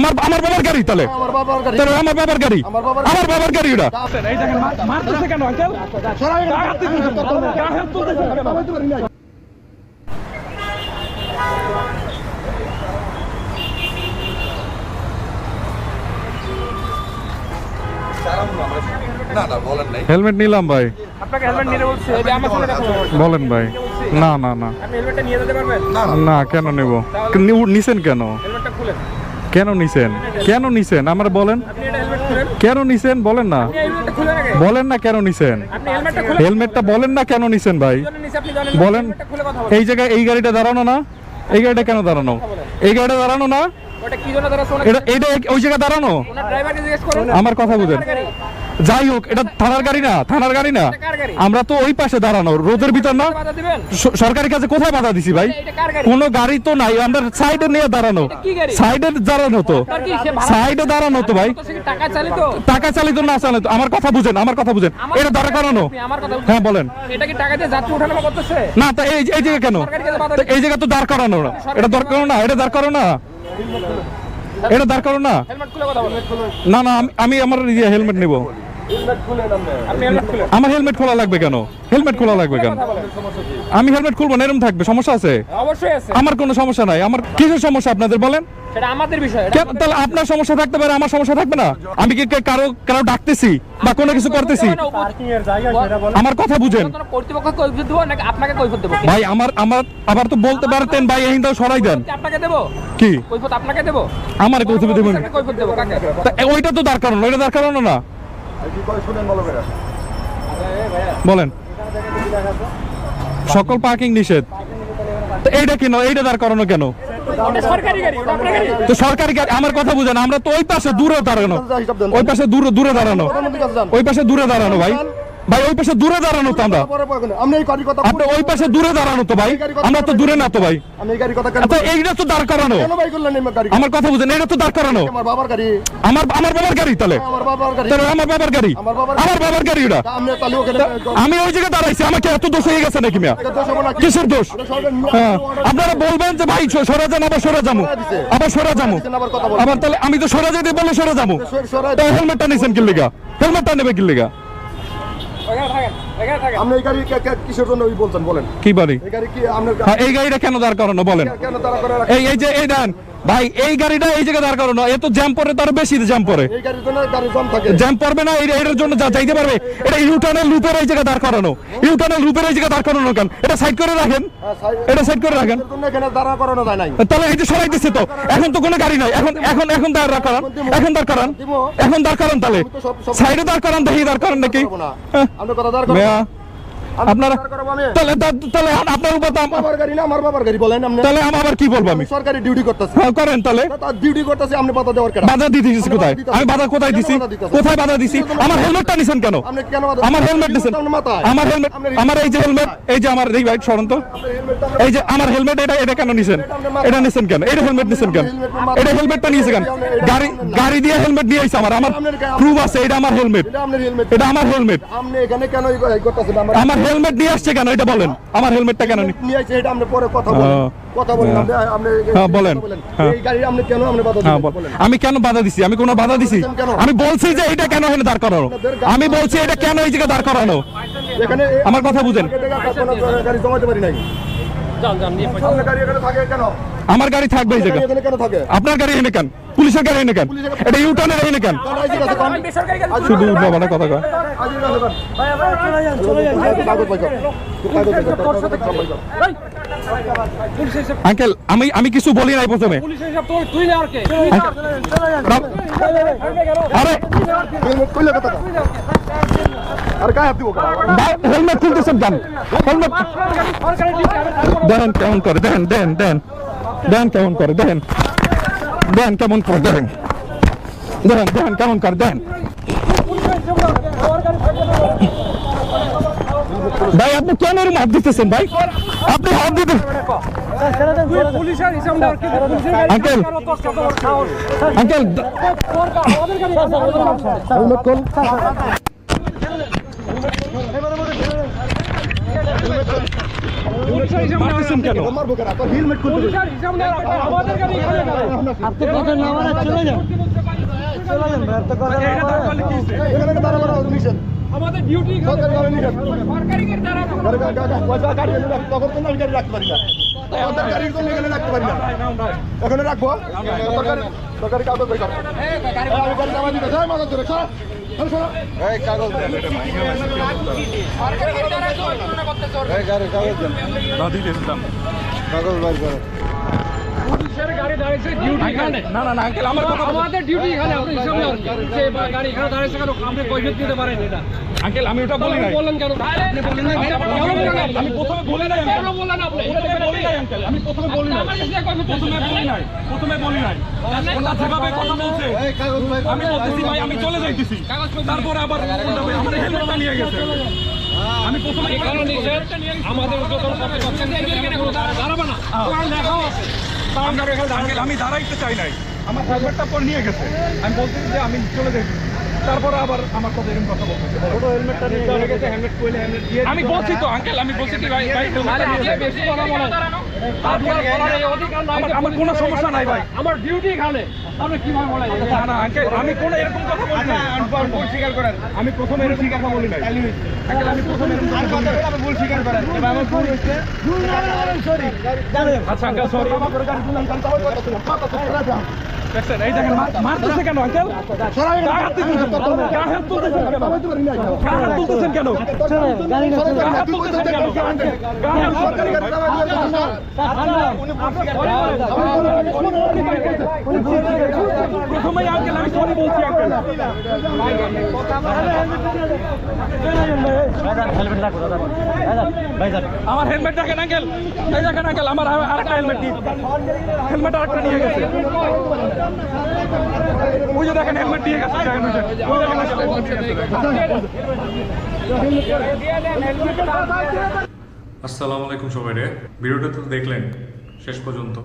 আমার আমার বাবার গাড়ি তাহলে। আমার বাবার গাড়ি। তাহলে আমার বাবার গাড়ি। আমার বাবার- গাড়ি। ওটা। না না বলেন নাই হেলমেট নিলাম ভাই। বলেন ভাই। না না না। আপনি হেলমেটটা নিয়ে যেতে পারবেন? না কেন নেব? নিছেন কেন? কেন নিছেন? কেন নিছেন? আমার বলেন। কেন নিছেন? বলেন না। বলেন না কেন নিছেন? হেলমেটটা বলেন না কেন নিছেন ভাই? বলেন। এই জায়গায় এই গাড়িটা দাঁড়ানো না? এই গাড়িটা কেন দাঁড়ানো? এই গাড়িটা দাঁড়ানো না? এটা ওই জায়গায় দাঁড়ানো? আমার কথা বুঝেন? যাই হোক এটা থানার গাড়ি না থানার গাড়ি না। কার? আমরা তো ওই পাশে দাঁড়ানো রোদের ভিতর না? সরকারি কাজে কোথায় বাধা দিছি ভাই? কোনো গাড়ি তো নাই আমরা সাইডে নিয়ে দাঁড়ানো? সাইডে দাঁড়ানো তো। সাইডে দাঁড়ানো তো ভাই। টাকা চালিত? না চালিত আমার কথা বুঝেন আমার কথা বুঝেন। এটা দাঁড়া করানো হ্যাঁ বলেন। না তা এই এই জায়গা কেন? এই জায়গা তো দাঁড় করানো না। এটা দাঁড় করানো না এটা দাঁড় করো না। এটা দাঁড় করানো না। না না আমি- আমি আমার হেলমেট নেব। হেলমেট খুলেন আমার হেলমেট খোলা লাগবে কেন? হেলমেট খোলা লাগবে কেন? আমি হেলমেট খুলবো না এরকম থাকবে সমস্যা আছে? অবশ্যই আছে। আমার কোনো সমস্যা নাই। আমার কিসের সমস্যা আপনাদের বলেন? সেটা আমাদের বিষয় তাহলে আপনার সমস্যা থাকতে পারে আমার সমস্যা থাকবে না? আমি কি কে- কারও কারও ডাকতেছি বা কোনো কিছু করতেছি? আমার কথা বুঝেন। আপনাকে ভাই আমার আমার আবার তো বলতে পারতেন ভাই এই দাও সরাই দেন। আপনাকে দেবো? কি? আপনাকে দেবো? আমার দেবেন। কৈফিয়ত দেবো কাকে? তা ওইটা তো দাঁড় করানো ওইটা দাঁড় করানো না? বলেন। সকল পার্কিং নিষেধ। এইটা কেন? এইটা দাঁড় করানো কেন? তো সরকারি গাড়ি আমার কথা বুঝেন, আমরা তো ওই পাশে দূরে দাঁড়ানো। ওই পাশে দূরে দূরে দাঁড়ানো। ওই পাশে দূরে দাঁড়ানো, ভাই। ভাই ওই পাশে দূরে দাঁড়ানো তো আমরা। আপনি ওই পাশে দূরে দাঁড়ানো তো ভাই। আমরা তো দূরে না তো ভাই। তো এইটা তো দাঁড় করানো। আমার কথা বুঝেন এটা তো দাঁড় করানো। আমার বাবার গাড়ি। আমার বাবার গাড়ি তাহলে। আমার বাবার গাড়ি। আমার বাবার গাড়ি। ওটা। আমি ওই জায়গায় দাঁড়াইছি আমাকে এত দোষ হয়ে গেছে নাকি মিয়া? কিসের দোষ? হ্যাঁ। আপনারা বলবেন যে ভাই সরে যান আবার সরে যাব আবার সরে যাব আবার তাহলে আমি তো সরে যেতে বলে সরে যাব হেলমেটটা নিছেন কি লিগা হেলমেটটা নেবে কি আপনি এই গাড়ি কে- কে- কিসের জন্য ওই বলছেন? বলেন। কি বাড়ি? এই গাড়ি কি আপনার হ্যাঁ, এই গাড়িটা কেন দাঁড় করানো? বলেন। কেন তারা করে রাখে? এই এই যে এই দেন। ভাই এই গাড়িটা এই জায়গায় দাঁড় করানো। এ তো জ্যাম পরে তার বেশি জ্যাম পরে। জ্যাম পড়বে না এটার জন্য যা যাইতে পারবে। এটা ইউটার্নের লুপের এই জায়গায় দাঁড় করানো। ইউটার্নের লুপের এই জায়গায় দাঁড় করানো কেন? এটা সাইড করে রাখেন। হ্যাঁ, এটা সাইড করে রাখেন। তাহলে এই যে সবাই দিচ্ছে তো। এখন তো কোনো গাড়ি নাই। এখন এখন এখন দাঁড় করান। এখন দাঁড় করান। এখন দাঁড় করান তাহলে। সাইডে দাঁড় করান দেখি দাঁড় করান নাকি? আপনারা দাঁড় করাবো আমি। তাহলে তাহলে আপনার উপর তো আম- গাড়ি না আমার বাবার গাড়ি বলেন আপনি। তাহলে আমি আবার কি বলব আমি? আমি সরকারি ডিউটি করতেছি। হ্যাঁ, করেন তাহলে। ডিউটি করতেছি আপনি বাধা দেওয়ার কেন বাধা দিতে কোথায়? আমি বাধা কোথায় দিছি? কোথায় বাধা দিছি? আমার হেলমেটটা নিছেন কেন? আপনি কেন আমার হেলমেট নিছেন। আমার হেলমেট আমার এই যে হেলমেট এই যে আমার এই বাইক সরন্ত আপনার এই যে আমার হেলমেট এটা এটা কেন নিছেন? এটা নিছেন কেন? এটা হেলমেট নিছেন কেন? এটা হেলমেটটা নিয়েছে কেন? গাড়ি গাড়ি দিয়ে হেলমেট আইছে আমার। আমার প্রুফ আছে এটা আমার হেলমেট এটা আমার হেলমেট আপনি এখানে কেন করতেছেন? আমার হেলমেট নিয়ে আসছে কেন এটা বলেন আমার হেলমেটটা কেন নিয়ে আসছে এটা আপনি পরে কথা বলেন হ্যাঁ। কথা বলেন আপনি আপনি হ্যাঁ, বলেন। হ্যাঁ। এই গাড়ি আপনি কেন আপনি বাধা হ্যাঁ দিলেন আমি কেন বাধা দিছি আমি কোনো বাধা দিছি আমি বলছি যে এটা কেন এখানে দাঁড় করানো আমি বলছি এটা কেন এই জায়গায় দাঁড় করানো এখানে আমার কথা বুঝেন। আগে থেকে কোনো গাড়ি জমাতে পারি নাই যান যান নিয়ে গাড়ি এখানে থাকে কেন আমার গাড়ি থাকবে এই থাকে? আপনার গাড়ি এনে কেন? পুলিশের গাড়ি এনে কেন? এটা ইউটার্নের এনে কেন? শুধু কথা কয়। কাগজ পাই কর। আঙ্কেল আমি আমি কিছু বলি নাই প্রথমে। আর আরে কথা গায়ে হাত দিব হেলমেট খুলতেছেন কেন হেলমেট দেখেন কেমন করে দেখেন দেন দেন। দেন কেমন করে দেখেন দেন কেমন করে দেখেন দেখেন দেখেন কেমন করে দেন। ভাই আপনি কেন এরকম হাত দিতেছেন ভাই? আপনি হাত দিতে আঙ্কেল আঙ্কেল তো আমি গাড়ি রাখতে পারি না। আমাদের গাড়ির জন্য এখানে রাখতে পারি না। এখানে রাখব সরকারি সরকারি কাগজ আমি গাড়ি জমা দিতে ধরে কাগজ বের করো। না না না আঙ্কেল আমার আমাদের ডিউটি এখানে আপনি হিসাব নেওয়ার যে গাড়ি এখানে দাঁড়িয়েছে কেন আপনি কৈফিয়ত দিতে পারেন এটা আঙ্কেল আমি ওটা বলি নাই বললেন কেন আপনি বললেন না? আমি প্রথমে বলি নাই কেন বললেন আপনি বলি নাই আঙ্কেল আমি প্রথমে বলি কৈফিয়ত প্রথমে বলি নাই প্রথমে বলি নাই ওনার যেভাবে কথা বলছে আমি বলতেছি ভাই আমি চলে যাইতেছি তারপরে আবার আমার হেলমেটটা নিয়ে গেছে আমি প্রথমে আমাদের না, দাঁড়াবে না। ওখানে আছে। আমি দাঁড়াইতে চাই নাই। আমার হেলমেটটা পর নিয়ে গেছে। আমি বলছি যে আমি চলে যাইতেছি তারপরে আবার আমার সাথে এরকম কথা বলতেছে আমি বলছি তো আঙ্কেল আমি বলছি কি ভাই ভাই। বেশি কথা আমার- কোনো সমস্যা নাই ভাই আমার ডিউটি এখানে আপনি কীভাবে বলেন না না আঙ্কেল আমি কোনো এরকম কথা বলি না স্বীকার করেন আমি প্রথমে এরকম কথা বলি আমি প্রথমে ভুল স্বীকার করেন আমার ভুল সরি আচ্ছা সরি আমার গাড়ি দিলাম কাল তাও কথা ছিল কথা ছিল দেখছেন এই দেখেন মার- মারতেছে কেন আঙ্কেল গায়ে হাত তুলতেছেন কেন? গায়ে হাত তুলতেছেন কেন আমি তো পারি না গায়ে হাত তুলতেছেন কেন গাড়ি না গায়ে হাত তুলতেছেন কেন গায়ে হাত সরকারি গাড়ি চালাতে প্রথমেই আঙ্কেল আমি সরি বলছি আঙ্কেল আমার হেলমেট দেখেন আঙ্কেল এই দেখেন আঙ্কেল আমার আর- আরেকটা হেলমেট নিয়ে হেলমেট আরেকটা নিয়ে গেছে দেখেন হেলমেট দিয়ে গেছে, দেখেন গেছে। আসসালামু আলাইকুম সবাই রে ভিডিওটা তো দেখলেন, শেষ পর্যন্ত।